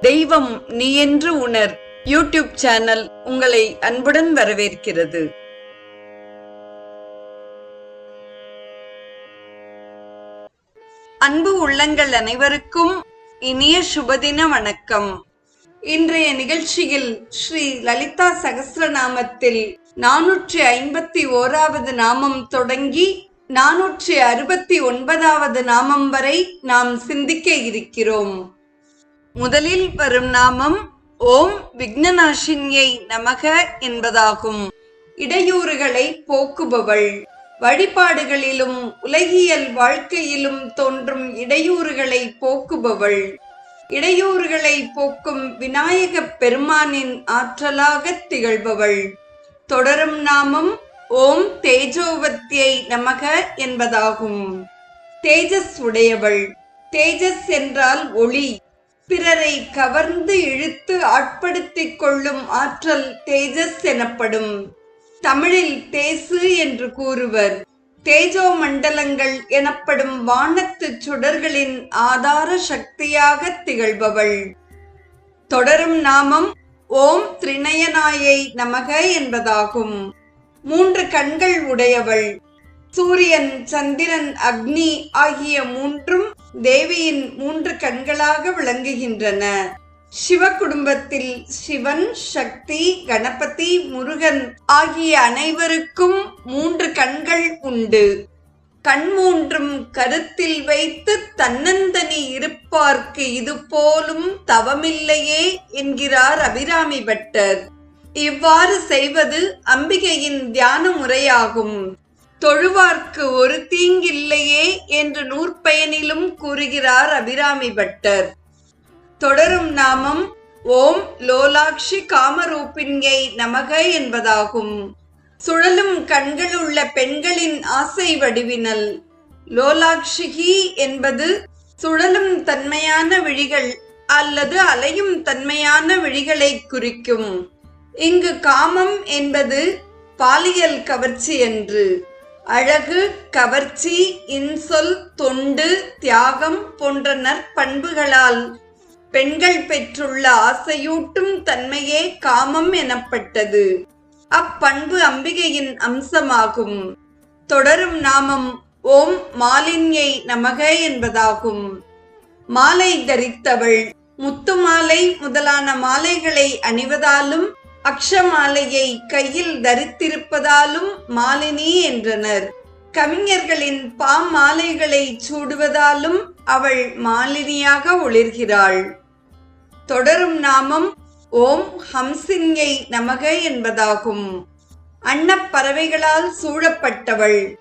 தெய்வம் நீ என்று உணர். யூடியூப் சேனல் உங்களை அன்புடன் வரவேற்கிறது. அன்பு உள்ளங்கள் அனைவருக்கும் இனிய சுபதின வணக்கம். இன்றைய நிகழ்ச்சியில் ஸ்ரீ லலிதா சகசிரநாமத்தில் நானூற்றி ஐம்பத்தி ஓராவது நாமம் தொடங்கி நானூற்றி அறுபத்தி ஒன்பதாவது நாமம் வரை நாம் சிந்திக்க இருக்கிறோம். முதலில் வரும் நாமம் ஓம் விக்னநாசின்யை நமக என்பதாகும். இடையூறுகளை போக்குபவள். வழிபாடுகளிலும் உலகியல் வாழ்க்கையிலும் தோன்றும் இடையூறுகளை போக்குபவள். இடையூறுகளை போக்கும் விநாயகப் பெருமானின் ஆற்றலாக திகழ்பவள். தொடரும் நாமம் ஓம் தேஜோவத்தியை நமக என்பதாகும். தேஜஸ் உடையவள். தேஜஸ் என்றால் ஒளி. பிறரை கவர்ந்து இழுத்து ஆட்படுத்திக் கொள்ளும் ஆற்றல் தேஜஸ் எனப்படும். தமிழில் தேசு என்று கூறுவர். தேஜோ மண்டலங்கள் எனப்படும் வானத்து சுடர்களின் ஆதார சக்தியாக திகழ்பவள். தொடரும் நாமம் ஓம் திரிநயனாயை நமக என்பதாகும். மூன்று கண்கள் உடையவள். சூரியன் சந்திரன் அக்னி ஆகிய மூன்றும் தேவியின் மூன்று கண்களாக விளங்குகின்றன. சிவ குடும்பத்தில் சிவன் சக்தி கணபதி முருகன் ஆகிய அனைவருக்கும் மூன்று கண்கள் உண்டு. கண் மூன்றும் கருத்தில் வைத்து தன்னந்தனி இருப்பார்க்கு இது போலும் தவமில்லையே என்கிறார் அபிராமி பட்டர். இவ்வாறு செய்வது அம்பிகையின் தியான முறையாகும். தொழுவார்க்கு ஒரு தீங்கில்லையே என்று நூற்பயனிலும் கூறுகிறார் அபிராமி பட்டர். தொடரும் நாமம் ஓம் லோலாக்ஷி காமரூபிங்கை நமக என்பதாகும். சுழலும் கண்கள் உள்ள பெண்களின் ஆசை வடிவினல். லோலாக்ஷிகி என்பது சுழலும் தன்மையான விழிகள் அல்லது அலையும் தன்மையான விழிகளை குறிக்கும். இங்கு காமம் என்பது பாலியல் கவர்ச்சி என்று அழகு கவர்ச்சி இன்சொல் தொண்டு தியாகம் போன்ற நற்பண்புகளால் பெண்கள் பெற்றுள்ள ஆசையூட்டும் தன்மையே காமம் எனப்பட்டது. அப்பண்பு அம்பிகையின் அம்சமாகும். தொடரும் நாமம் ஓம் மாலின்யை நமக என்பதாகும். மாலை தரித்தவள் முத்து மாலை முதலான மாலைகளை அணிவதாலும் அக்ஷமாலையை கையில் தரித்திருப்பதாலும் மாலினி என்றனர். கவிஞர்களின் பாமாலைகளை சூடுவதாலும் அவள் மாலினியாக ஒளிர்கிறாள். தொடரும் நாமம் ஓம் ஹம்சின்யை நமக என்பதாகும். அன்னப்பறவைகளால் சூழப்பட்டவள்.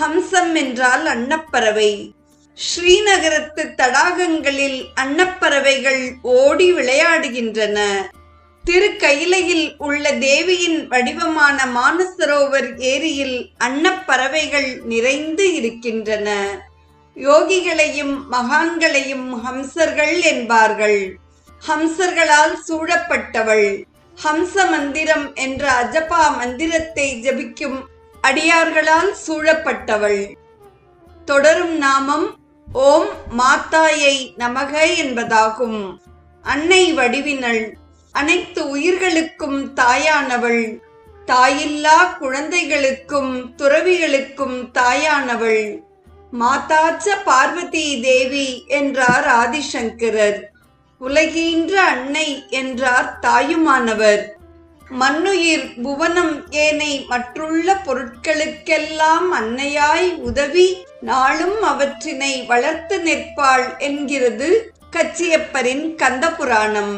ஹம்சம் என்றால் அன்னப்பறவை ஸ்ரீநகரத்து தடாகங்களில் அன்னப்பறவைகள் ஓடி விளையாடுகின்றன. திருக்கயிலையில் உள்ள தேவியின் வடிவமான மானசரோவர் ஏரியில் அன்னப்பறவைகள் நிறைந்து இருக்கின்றன. யோகிகளையும் மகான்களையும் ஹம்சர்கள் என்பார்கள். ஹம்சர்களால் சூழப்பட்டவள். ஹம்ச மந்திரம் என்ற அஜபா மந்திரத்தை ஜபிக்கும் அடியார்களால் சூழப்பட்டவள். தொடரும் நாமம் ஓம் மாத்தாயை நமக என்பதாகும். அன்னை வடிவினள். அனைத்து உயிர்களுக்கும் தாயானவள். தாயில்லா குழந்தைகளுக்கும் துறவிகளுக்கும் தாயானவள். மாதாச்ச பார்வதி தேவி என்றார் ஆதிசங்கரர். உலகீன்ற அன்னை என்றார் தாயுமானவர். மண்ணுயிர் புவனம் ஏனை மற்றுள்ள பொருட்களுக்கெல்லாம் அன்னையாய் உதவி நாளும் அவற்றினை வளர்த்து நிற்பாள் என்கிறது கச்சியப்பரின் கந்த புராணம்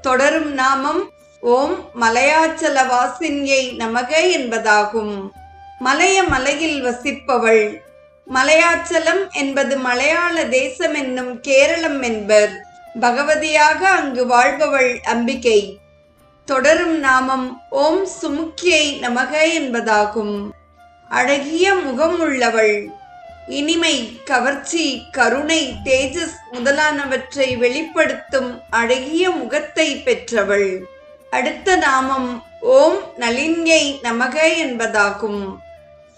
தொடரும் நாமம் ஓம் மலையாச்சல வாசின்யை நமக என்பதாகும். மலைய மலையில் வசிப்பவள். மலையாச்சலம் என்பது மலையாள தேசம் என்னும் கேரளம் என்பர். பகவதியாக அங்கு வாழ்பவள் அம்பிகை. தொடரும் நாமம் ஓம் சுமுக்கியை நமக என்பதாகும். அழகிய முகம் உள்ளவள் இனிமை கவர்ச்சி கருணை தேஜஸ் முதலானவற்றை வெளிப்படுத்தும் அழகிய முகத்தை பெற்றவள். அடுத்த நாமம் ஓம் நளின்யை நமக என்பதாகும்.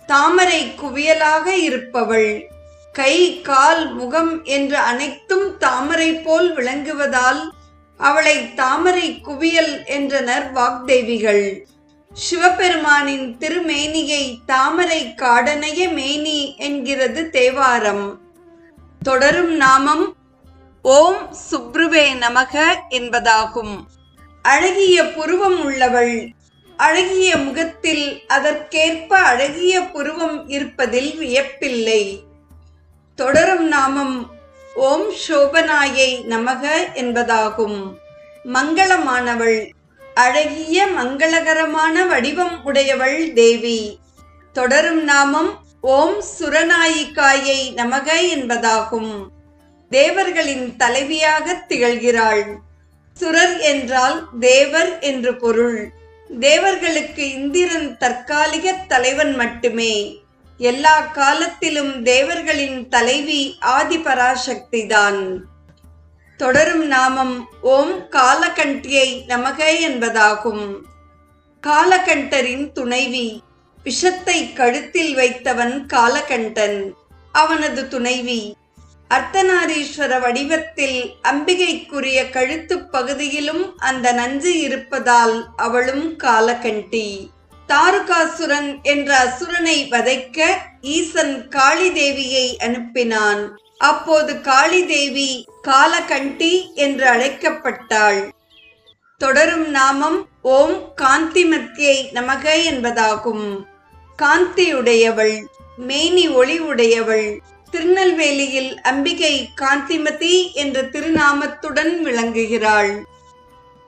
தாமரை குவியலாக இருப்பவள். கை கால் முகம் என்று அனைத்தும் தாமரை போல் விளங்குவதால் அவளை தாமரை குவியல் என்றனர் வாக்தேவிகள். சிவபெருமானின் திருமேனியை தாமரை காடனைய மேனி என்கிறது தேவாரம். தொடரும் நாமம் ஓம் சுப்ருவே நமக என்பதாகும். அழகிய புருவம் உள்ளவள் அழகிய முகத்தில் அதற்கேற்ப அழகிய புருவம் இருப்பதில் வியப்பில்லை. தொடரும் நாமம் ஓம் சோபனாயை நமக என்பதாகும். மங்களமானவள் அழகிய மங்களகரமான வடிவம் உடையவள் தேவி. தொடரும் நாமம் ஓம் சுரநாயிக்காயை நமக என்பதாகும். தேவர்களின் தலைவியாக திகழ்கிறாள். சுரர் என்றால் தேவர் என்று பொருள். தேவர்களுக்கு இந்திரன் தற்காலிக தலைவன் மட்டுமே. எல்லா காலத்திலும் தேவர்களின் தலைவி ஆதிபராசக்திதான். தொடரும் நாமம் ஓம் காலகண்டியை நமக என்பதாகும். காலகண்டரின் துணைவி விஷத்தை கழுத்தில் வைத்தவன் காலகண்டன் அவனது துணைவி. அர்த்தநாரீஸ்வர வடிவத்தில் அம்பிகைக்குரிய கழுத்துப் பகுதியிலும் அந்த நஞ்சு இருப்பதால் அவளும் காலகண்டி. தாருகாசுரன் என்ற அசுரனை வதைக்க ஈசன் காளி தேவியை அனுப்பினான். அப்போது காளி தேவி காலகண்டி என்று அழைக்கப்பட்டாள். தொடரும் நாமம் ஓம் காந்திமத்தியை நமக என்பதாகும். காந்தியுடையவள் மேனி ஒளி உடையவள் திருநெல்வேலியில் அம்பிகை காந்திமதி என்ற திருநாமத்துடன் விளங்குகிறாள்.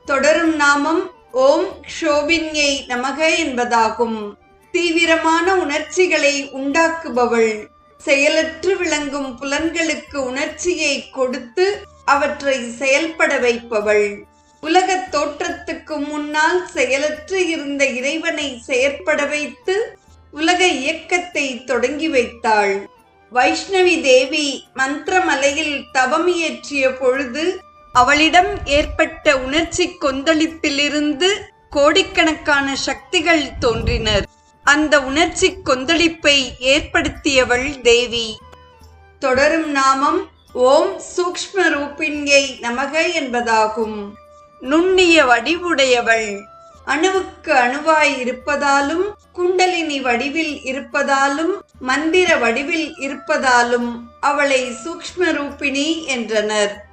தொடரும் நாமம் ஓம் ஷோபின்யை நமக என்பதாகும். தீவிரமான உணர்ச்சிகளை உண்டாக்குபவள் செயலற்று விளங்கும் புலன்களுக்கு உணர்ச்சியை கொடுத்து அவற்றை செயல்பட வைப்பவள். உலகத் தோற்றத்துக்கு முன்னால் செயலற்று இருந்த இறைவனை செயற்பட வைத்து உலக இயக்கத்தை தொடங்கி வைத்தாள். வைஷ்ணவி தேவி மந்திரமலையில் தவம் இயற்றிய பொழுது அவளிடம் ஏற்பட்ட உணர்ச்சி கொந்தளிப்பிலிருந்து கோடிக்கணக்கான சக்திகள் தோன்றினர். அந்த உணர்ச்சி கொந்தளிப்பை ஏற்படுத்தியவள் தேவி. தொடரும் நாமம் ஓம் சூக்ம ரூபிண்யை நமக என்பதாகும். நுண்ணிய வடிவுடையவள். அணுவுக்கு அணுவாய் இருப்பதாலும் குண்டலினி வடிவில் இருப்பதாலும் மந்திர வடிவில் இருப்பதாலும் அவளை சூக்ம ரூபிணி என்றனர்.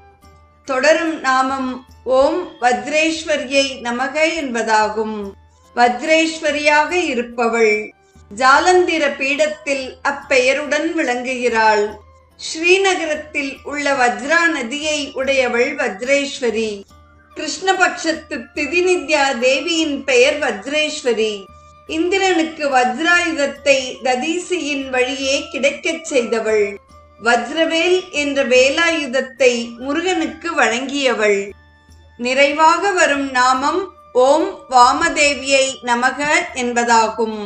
தொடரும் நாமம் ஓம் வஜ்ரேஸ்வரியை நமக என்பதாகும். வஜ்ரேஸ்வரியாக இருப்பவள். ஜாலந்திர பீடத்தில் அப்பெயருடன் விளங்குகிறாள். ஸ்ரீநகரத்தில் உள்ள வஜ்ரா நதியை உடையவள் வஜ்ரேஸ்வரி கிருஷ்ணபட்சத்து திதிநித்யா தேவியின் பெயர் வஜ்ரேஸ்வரி இந்திரனுக்கு வஜ்ராயுதத்தை ததீசியின் வழியே கிடைக்கச் செய்தவள். வஜ்ரவேல் என்ற வேலாயுதத்தை முருகனுக்கு வழங்கியவள். நிறைவாக வரும் நாமம் ஓம் வாமதேவியை நமக என்பதாகும்.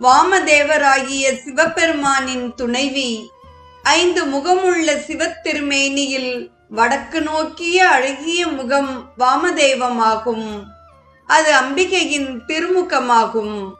வாமதேவராகிய சிவபெருமானின் துணைவி ஐந்து முகமுள்ள சிவத்திருமேனியில் வடக்கு நோக்கிய அழகிய முகம் வாமதேவமாகும். அது அம்பிகையின் திருமுகமாகும்.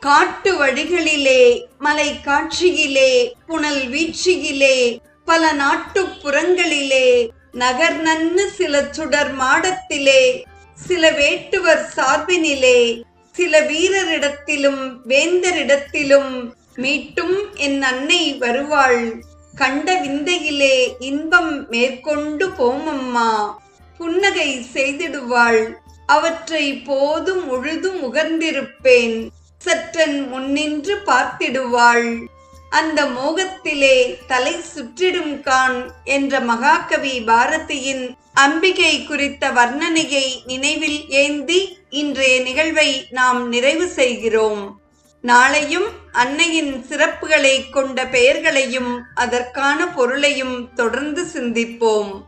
காட்டு வழிகளிலே மலை காட்சியிலே புனல் வீழ்ச்சியிலே பல நாட்டுப்புறங்களிலே நகர் நன்னு சில சுடர் மாடத்திலே சில வேட்டுவர் சார்பினிலே சில வீரரிடத்திலும் வேந்தரிடத்திலும் மீட்டும் என் அன்னை வருவாள். கண்ட விந்தையிலே இன்பம் மேற்கொண்டு போமம்மா புன்னகை செய்திடுவாள். அவற்றை போதும் முழுதும் உகர்ந்திருப்பேன். சற்றன் முன்னின்று பார்த்திடுவாள். அந்த மோகத்திலே தலை சுற்றிடும் கான் என்ற மகாகவி பாரதியின் அம்பிகை குறித்த வர்ணனையை நினைவில் ஏந்தி இன்றைய நிகழ்வை நாம் நிறைவு செய்கிறோம். நாளையும் அன்னையின் சிறப்புகளை கொண்ட பெயர்களையும் அதற்கான பொருளையும் தொடர்ந்து சிந்திப்போம்.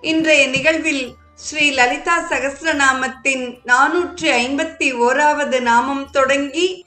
இன்றைய நிகழ்வில் ஸ்ரீ லலிதா சகசிரநாமத்தின் நானூற்றி ஐம்பத்தி ஓராவது நாமம் தொடங்கி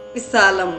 विशालम।